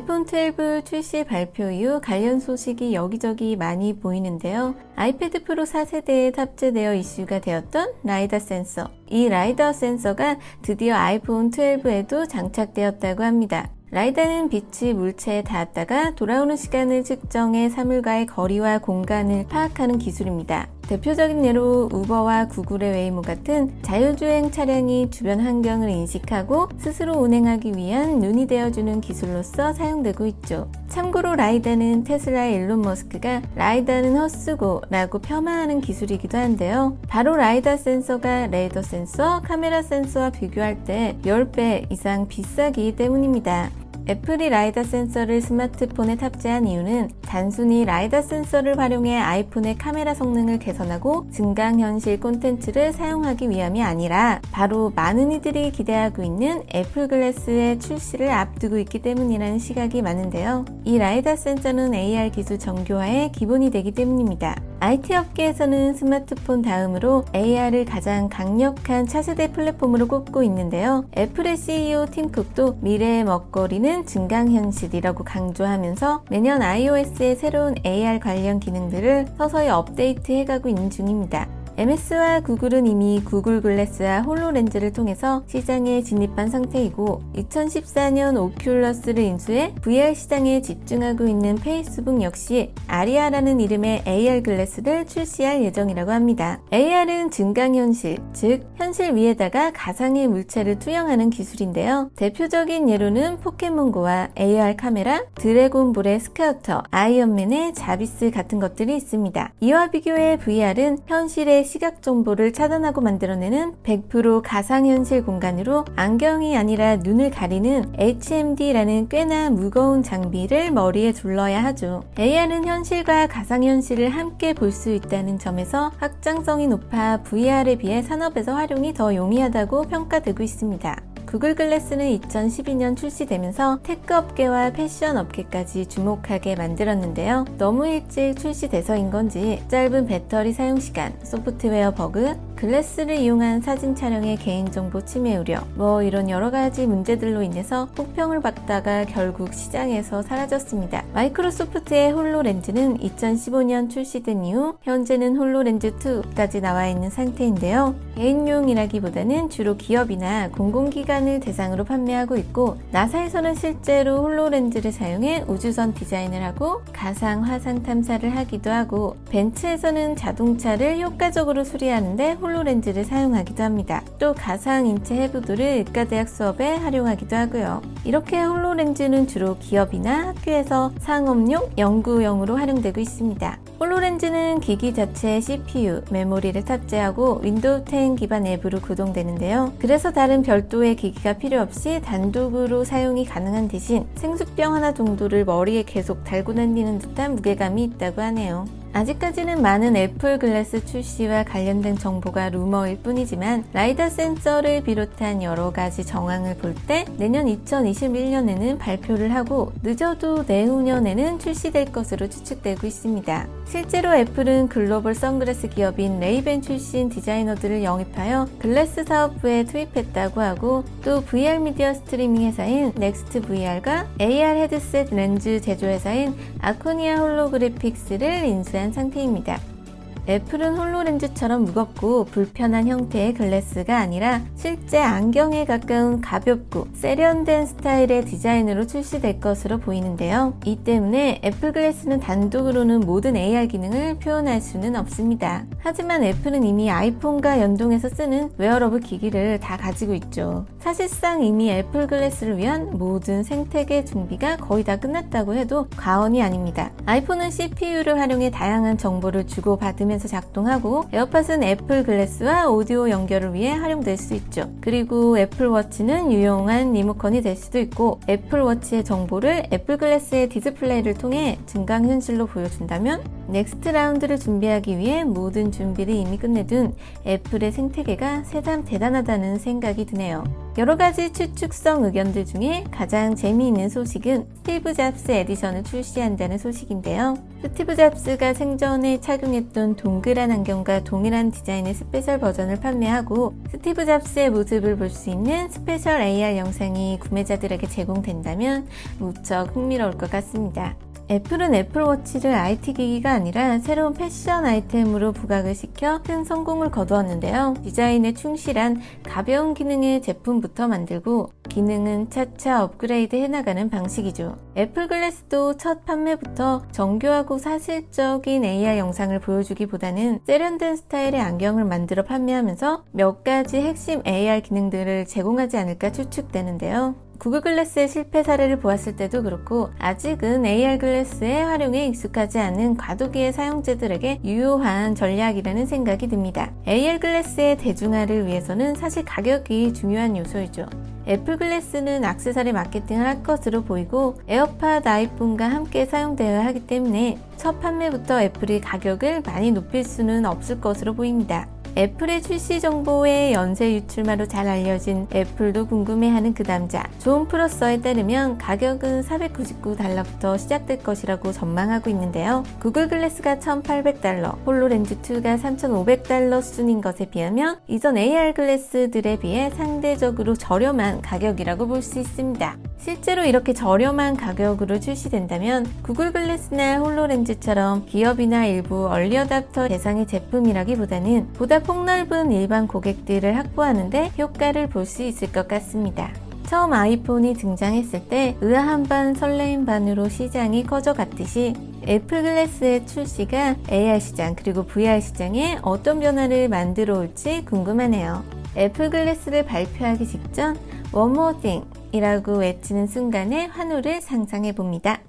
아이폰 12 출시 발표 이후 관련 소식이 여기저기 많이 보이는데요. 아이패드 프로 4세대에 탑재되어 이슈가 되었던 라이다 센서. 이 라이다 센서가 드디어 아이폰 12에도 장착되었다고 합니다. 라이다는 빛이 물체에 닿았다가 돌아오는 시간을 측정해 사물과의 거리와 공간을 파악하는 기술입니다. 대표적인 예로 우버와 구글의 웨이모 같은 자율주행 차량이 주변 환경을 인식하고 스스로 운행하기 위한 눈이 되어주는 기술로서 사용되고 있죠. 참고로 라이다는 테슬라의 일론 머스크가 라이다는 헛수고 라고 폄하하는 기술이기도 한데요. 바로 라이다 센서가 레이더 센서, 카메라 센서와 비교할 때 10배 이상 비싸기 때문입니다. 애플이 라이다 센서를 스마트폰에 탑재한 이유는 단순히 라이다 센서를 활용해 아이폰의 카메라 성능을 개선하고 증강현실 콘텐츠를 사용하기 위함이 아니라 바로 많은 이들이 기대하고 있는 애플 글래스의 출시를 앞두고 있기 때문이라는 시각이 많은데요. 이 라이다 센서는 AR 기술 정교화의 기본이 되기 때문입니다. IT 업계에서는 스마트폰 다음으로 AR을 가장 강력한 차세대 플랫폼으로 꼽고 있는데요. 애플의 CEO 팀 쿡도 미래의 먹거리는 증강현실이라고 강조하면서 매년 iOS의 새로운 AR 관련 기능들을 서서히 업데이트해가고 있는 중입니다. MS와 구글은 이미 구글 글래스와 홀로렌즈를 통해서 시장에 진입한 상태이고 2014년 오큘러스를 인수해 VR 시장에 집중하고 있는 페이스북 역시 아리아라는 이름의 AR 글래스를 출시할 예정이라고 합니다. AR은 증강현실, 즉 현실 위에다가 가상의 물체를 투영하는 기술인데요. 대표적인 예로는 포켓몬고와 AR 카메라, 드래곤볼의 스카우터, 아이언맨의 자비스 같은 것들이 있습니다. 이와 비교해 VR은 현실의 시각 정보를 차단하고 만들어내는 100% 가상현실 공간으로 안경이 아니라 눈을 가리는 HMD라는 꽤나 무거운 장비를 머리에 둘러야 하죠. AR은 현실과 가상현실을 함께 볼 수 있다는 점에서 확장성이 높아 VR에 비해 산업에서 활용이 더 용이하다고 평가되고 있습니다. 구글 글래스는 2012년 출시되면서 테크 업계와 패션 업계까지 주목하게 만들었는데요. 너무 일찍 출시돼서인 건지 짧은 배터리 사용 시간, 소프트웨어 버그, 글래스를 이용한 사진 촬영의 개인정보 침해 우려, 뭐 이런 여러 가지 문제들로 인해서 혹평을 받다가 결국 시장에서 사라졌습니다. 마이크로소프트의 홀로렌즈는 2015년 출시된 이후 현재는 홀로렌즈 2까지 나와 있는 상태인데요. 개인용이라기보다는 주로 기업이나 공공기관을 대상으로 판매하고 있고 나사에서는 실제로 홀로렌즈를 사용해 우주선 디자인을 하고 가상 화상 탐사를 하기도 하고 벤츠에서는 자동차를 효과적으로 수리하는데 홀 로렌즈를 사용하기도 합니다. 또 가상 인체 해부도를 의과대학 수업에 활용하기도 하고요. 이렇게 홀로렌즈는 주로 기업이나 학교에서 상업용, 연구용으로 활용되고 있습니다. 홀로렌즈는 기기 자체에 CPU, 메모리를 탑재하고 윈도우 10 기반 앱으로 구동되는데요. 그래서 다른 별도의 기기가 필요 없이 단독으로 사용이 가능한 대신 생수병 하나 정도를 머리에 계속 달고 다니는 듯한 무게감이 있다고 하네요. 아직까지는 많은 애플 글래스 출시와 관련된 정보가 루머일 뿐이지만 라이다 센서를 비롯한 여러 가지 정황을 볼 때 내년 2021년에는 발표를 하고 늦어도 내후년에는 출시될 것으로 추측되고 있습니다. 실제로 애플은 글로벌 선글라스 기업인 레이벤 출신 디자이너들을 영입하여 글래스 사업부에 투입했다고 하고 또 VR 미디어 스트리밍 회사인 넥스트 VR과 AR 헤드셋 렌즈 제조회사인 아코니아 홀로그래픽스를 인수한 상태입니다. 애플은 홀로렌즈처럼 무겁고 불편한 형태의 글래스가 아니라 실제 안경에 가까운 가볍고 세련된 스타일의 디자인으로 출시될 것으로 보이는데요. 이 때문에 애플 글래스는 단독으로는 모든 AR 기능을 표현할 수는 없습니다. 하지만 애플은 이미 아이폰과 연동해서 쓰는 웨어러블 기기를 다 가지고 있죠. 사실상 이미 애플 글래스를 위한 모든 생태계 준비가 거의 다 끝났다고 해도 과언이 아닙니다. 아이폰은 CPU를 활용해 다양한 정보를 주고받으 면서 작동하고 에어팟은 애플 글래스와 오디오 연결을 위해 활용될 수 있죠. 그리고 애플 워치는 유용한 리모컨이 될 수도 있고 애플 워치의 정보를 애플 글래스의 디스플레이를 통해 증강현실로 보여준다면 넥스트 라운드를 준비하기 위해 모든 준비를 이미 끝내둔 애플의 생태계가 새삼 대단하다는 생각이 드네요. 여러 가지 추측성 의견들 중에 가장 재미있는 소식은 스티브 잡스 에디션을 출시한다는 소식인데요. 스티브 잡스가 생전에 착용했던 동그란 안경과 동일한 디자인의 스페셜 버전을 판매하고 스티브 잡스의 모습을 볼 수 있는 스페셜 AR 영상이 구매자들에게 제공된다면 무척 흥미로울 것 같습니다. 애플은 애플워치를 IT 기기가 아니라 새로운 패션 아이템으로 부각을 시켜 큰 성공을 거두었는데요. 디자인에 충실한 가벼운 기능의 제품부터 만들고 기능은 차차 업그레이드 해나가는 방식이죠. 애플 글래스도 첫 판매부터 정교하고 사실적인 AR 영상을 보여주기보다는 세련된 스타일의 안경을 만들어 판매하면서 몇 가지 핵심 AR 기능들을 제공하지 않을까 추측되는데요. 구글 글래스의 실패 사례를 보았을 때도 그렇고 아직은 AR 글래스의 활용에 익숙하지 않은 과도기의 사용자들에게 유효한 전략이라는 생각이 듭니다. AR 글래스의 대중화를 위해서는 사실 가격이 중요한 요소이죠. 애플 글래스는 악세사리 마케팅을 할 것으로 보이고 에어팟 아이폰과 함께 사용되어야 하기 때문에 첫 판매부터 애플이 가격을 많이 높일 수는 없을 것으로 보입니다. 애플의 출시 정보의 연쇄 유출마로 잘 알려진 애플도 궁금해하는 그 남자. 존 프로서에 따르면 가격은 499달러부터 시작될 것이라고 전망하고 있는데요. 구글 글래스가 1,800달러, 홀로렌즈2가 3,500달러 수준인 것에 비하면 이전 AR 글래스들에 비해 상대적으로 저렴한 가격이라고 볼 수 있습니다. 실제로 이렇게 저렴한 가격으로 출시된다면 구글 글래스나 홀로렌즈처럼 기업이나 일부 얼리어답터 대상의 제품이라기보다는 보다 폭넓은 일반 고객들을 확보하는데 효과를 볼 수 있을 것 같습니다. 처음 아이폰이 등장했을 때 의아한 반 설레임 반으로 시장이 커져 갔듯이 애플 글래스의 출시가 AR 시장 그리고 VR 시장에 어떤 변화를 만들어 올지 궁금하네요. 애플 글래스를 발표하기 직전 One Thing 이라고 외치는 순간의 환호를 상상해 봅니다.